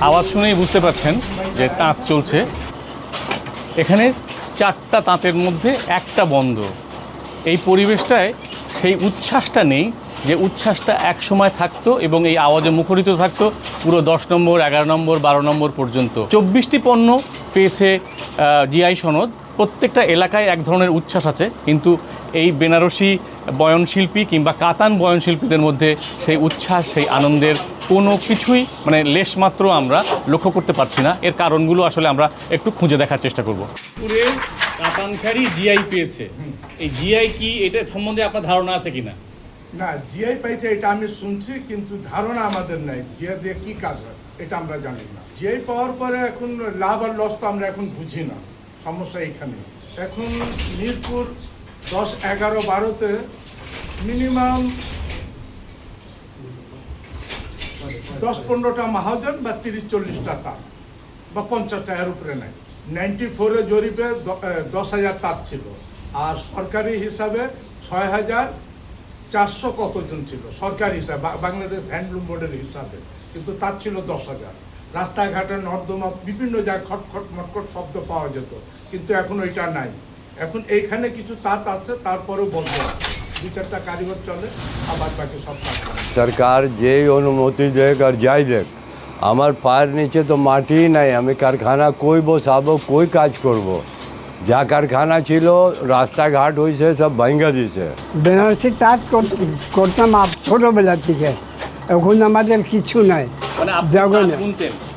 আওয়াজ শুনেই বুঝতে পারছেন যে তাঁত চলছে। এখানে চারটা তাঁতের মধ্যে একটা বন্ধ। এই পরিবেশটায় সেই উচ্ছ্বাসটা নেই যে উচ্ছ্বাসটা এক সময় থাকতো এবং এই আওয়াজে মুখরিত থাকতো পুরো দশ নম্বর, এগারো নম্বর, বারো নম্বর পর্যন্ত। চব্বিশটি পণ্য পেয়েছে জিআই সনদ। প্রত্যেকটা এলাকায় এক ধরনের উচ্ছ্বাস আছে, কিন্তু এই বেনারসি বয়নশিল্পী কিংবা কাতান বয়নশিল্পীদের মধ্যে সেই উচ্ছ্বাস, সেই আনন্দের কোনো কিছুই মানে লেশমাত্র আমরা লক্ষ্য করতে পারছি না। এর কারণগুলো আসলে আমরা একটু খুঁজে দেখার চেষ্টা করব। পুরে কাতান শাড়ি জিআই পেয়েছে। এই জিআই কি এটা সম্বন্ধে আপনার ধারণা আছে কিনা? না জিআই পাইছে এটা আমি শুনছি কিন্তু ধারণা আমাদের নাই। জিআই দিয়ে কি কাজ হয় এটা আমরা জানি না। জিআই পাওয়ার পরে এখন লাভ আর লস তো আমরা এখন বুঝি না। সমস্যা এখানে এখন মিরপুর দশ এগারো বারোতে মিনিমাম দশ পনেরোটা মহাজন বা তিরিশ চল্লিশটা তার বা পঞ্চাশটা এর উপরে নাই। নাইনটি ফোরে জরিপে দশ হাজার তার ছিল। আর সরকারি হিসাবে ছয় হাজার চারশো কতজন ছিল? সরকারি হিসাবে বাংলাদেশ হ্যান্ডলুম বোর্ডের হিসাবে। কিন্তু তার ছিল দশ হাজার। রাস্তাঘাটে নর্দমা বিভিন্ন জায়গায় খটখট মটখট শব্দ পাওয়া যেত। কিন্তু এখন ওইটা নাই। এখন এইখানে কিছু তাঁত আছে, তারপরেও বন্ধ আছে। দু চারটা কারিগর চলে আবার বাকি সব কাজ সরকার যেই অনুমতি দেখ আর যাই দেখ আমার পায়ের নিচে তো মাটিই নাই আমি কারখানা কই বসাবো কই কাজ করব। যা কারখানা ছিল রাস্তাঘাট হয়েছে সব ভাঙ্গা দিছে। বেনারসি কর- করতাম ছোটবেলা থেকে। এখন আমাদের কিছু নাই। মানে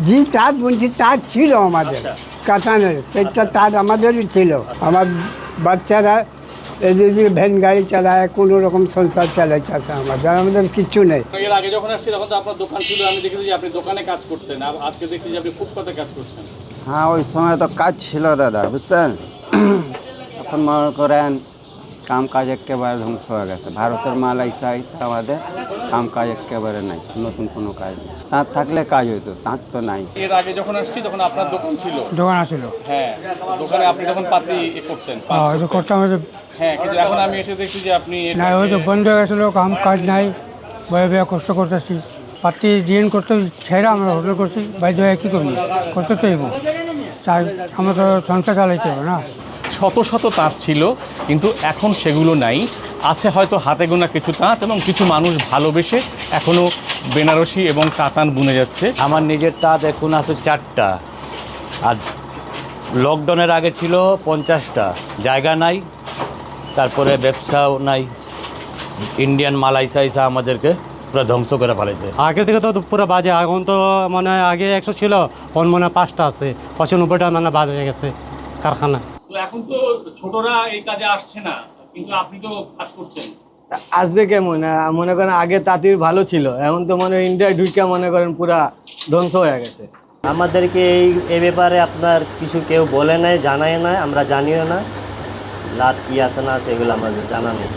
জি তাঁত বুনছি তাঁত ছিল আমাদের। আচ্ছা। কাতানের সেটা তাঁত আমাদেরই ছিল। আমার বাচ্চারা এদিকে ভ্যান গাড়ি চালায় কোনো রকম সংসার চালাইতেছে আমাদের আমাদের কিছু নেই। এর আগে যখন আসছি তখন তো আপনার দোকান ছিল আমি দেখেছি যে আপনি দোকানে কাজ করতেন আর আজকে দেখছি যে আপনি ফুটপাতে কাজ করছেন। হ্যাঁ ওই সময় তো কাজ ছিল দাদা বুঝছেন? এখন মনে করেন কাম কাজ একেবারে ধ্বংস হয়ে গেছে। ভারতের মাল আইসা আইসা আমাদের কাম কাজ একেবারে নাই নতুন কোনো কাজ নেই। তাঁত থাকলে কাজ হইতো তাঁত তো নাই। এর আগে যখন আসছি তখন আপনার দোকান ছিল? দোকান আসছিল হ্যাঁ দোকানে আপনি তখন পাতি করতেন করতাম হ্যাঁ কিন্তু এখন আমি এসে দেখছি যে আপনি না ওই তো বন্ধ হয়ে গেছিল কাম কাজ নাই বয়ে বয়ে কষ্ট করতেছি। পাতি দিন করতে ছেড়ে আমরা হোটেল করছি বাইরে হয়ে কী করব? করতে তো হইব। তাই আমরা তো সংসার চালাইতে হবে না। শত শত তাঁত ছিল কিন্তু এখন সেগুলো নাই। আছে হয়তো হাতে গোনা কিছু তাঁত এবং কিছু মানুষ ভালোবেসে এখনও বেনারসি এবং কাতান বুনে যাচ্ছে। আমার নিজের তাঁত এখন আছে চারটা। আর লকডাউনের আগে ছিল পঞ্চাশটা। জায়গা নাই তারপরে ব্যবসাও নাই। ইন্ডিয়ান মাল আইসা আইসা আমাদেরকে পুরো ধ্বংস করে ফেলেছে। আগে থেকে তো পুরো বাজে এখন তো মানে আগে একশো ছিল এখন মনে হয় পাঁচটা আছে। পঁচানব্বইটা মানে হয়ে গেছে কারখানা। তো এখন তো ছোটরা এই কাজে আসছে না কিন্তু আপনি তো কাজ করছেন। আসবে কেমন? মনে করেন আগে তাঁতির ভালো ছিল এখন তো মনে হয় ইন্ডিয়ায় ঢুকিয়া মনে করেন পুরা ধ্বংস হয়ে গেছে। আমাদেরকে এই এ ব্যাপারে আপনার কিছু কেউ বলে নাই জানায় না আমরা জানিও না। লাভ কী আছে না সেগুলো আমাদের জানা নেই।